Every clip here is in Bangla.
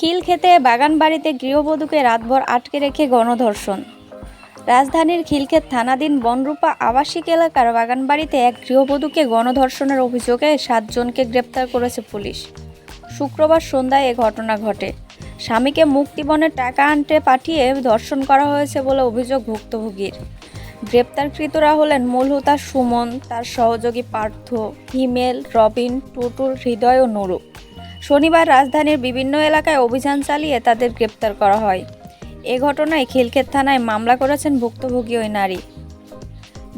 খিল খেতে বাগান বাড়িতে গৃহবধূকে রাতভর আটকে রেখে গণধর্ষণ। রাজধানীর খিলক্ষেত থানাধীন বনরূপা আবাসিক এলাকার বাগানবাড়িতে এক গৃহবধূকে গণধর্ষণের অভিযোগে সাতজনকে গ্রেপ্তার করেছে পুলিশ। শুক্রবার সন্ধ্যায় এ ঘটনা ঘটে। স্বামীকে মুক্তিপণের টাকা আনতে পাঠিয়ে ধর্ষণ করা হয়েছে বলে অভিযোগ ভুক্তভোগীর। গ্রেপ্তারকৃতরা হলেন মূল হোতা সুমন, তার সহযোগী পার্থ হিমেল রবিন, টুটুল, হৃদয় ও নুরু শনিবার রাজধানীর বিভিন্ন এলাকায় অভিযান চালিয়ে তাদের গ্রেপ্তার করা হয়। এ ঘটনায় খিলক্ষেত থানায় মামলা করেছেন ভুক্তভোগী ওই নারী।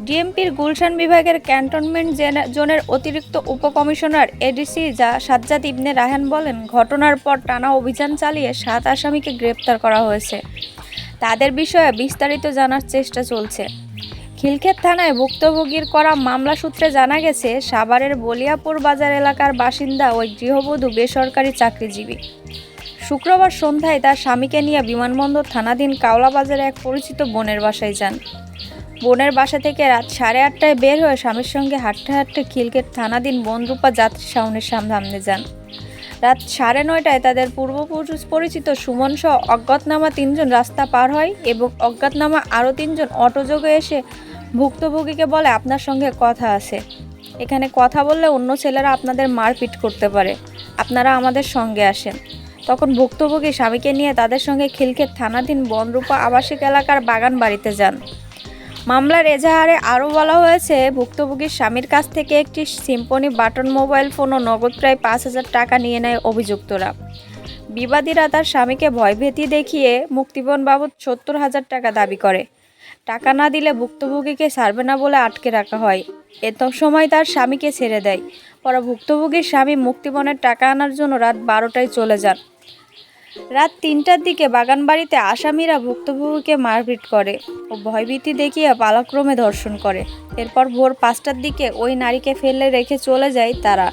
ডিএমপির গুলশান বিভাগের ক্যান্টনমেন্ট জেনা- জোনের অতিরিক্ত উপকমিশনার এডিসি যা সাজ্জাদ ইবনে রাহান বলেন, ঘটনার পর টানা অভিযান চালিয়ে সাত আসামিকে গ্রেপ্তার করা হয়েছে। তাদের বিষয়ে বিস্তারিত জানার চেষ্টা চলছে। খিলক্ষেত থানায় ভুক্তভোগীর করা মামলা সূত্রে জানা গেছে, সাভারের বলিয়াপুর বাজার এলাকার বাসিন্দা ওই গৃহবধূ বেসরকারি চাকরিজীবী। শুক্রবার সন্ধ্যায় তার স্বামীকে নিয়ে বিমানবন্দর থানাধীন কাওলা বাজারে এক পরিচিত বোনের বাসায় যান। বোনের বাসা থেকে রাত সাড়ে আটটায় বের হয়ে স্বামীর সঙ্গে হাঁটতে হাঁটতে খিলকেট থানাধীন বনরূপা যাত্রী সাউনের সামনে যান। রাত সাড়ে নয়টায় তাদের পূর্বপুরুষ পরিচিত সুমন সহ অজ্ঞাতনামা তিনজন রাস্তা পার হয় এবং অজ্ঞাতনামা আরও তিনজন অটোযোগে এসে ভুক্তভোগীকে বলে আপনার সঙ্গে কথা আছে। এখানে কথা বললে অন্য ছেলেরা আপনাদের মারপিট করতে পারে। আপনারা আমাদের সঙ্গে আসেন। তখন ভুক্তভোগী স্বামীকে নিয়ে তাদের সঙ্গে খিলক্ষেত থানাধীন বনরূপা আবাসিক এলাকার বাগান বাড়িতে যান। মামলার এজাহারে আরও বলা হয়েছে, ভুক্তভোগীর স্বামীর কাছ থেকে একটি সিম্পনি বাটন মোবাইল ফোন ও নগদ প্রায় পাঁচ হাজার টাকা নিয়ে নেয় অভিযুক্তরা। বিবাদীরা তার স্বামীকে ভয়ভীতি দেখিয়ে মুক্তিপণ বাবদ সত্তর হাজার টাকা দাবি করে। টাকা না দিলে ভুক্তভোগীকে ছাড়বে না বলে আটকে রাখা হয়। এত সময় তার স্বামীকে ছেড়ে দেয়। পরে ভুক্তভোগীর স্বামী মুক্তিপণের টাকা আনার জন্য রাত বারোটায় চলে যান। রাত তিনটার দিকে বাগানবাড়িতে আসামিরা ভুক্তভোগীকে মারপিট করে ও ভয়ভীতি দেখিয়ে পালাক্রমে ধর্ষণ করে। এরপর ভোর পাঁচটার দিকে ওই নারীকে ফেলে রেখে চলে যায় তারা।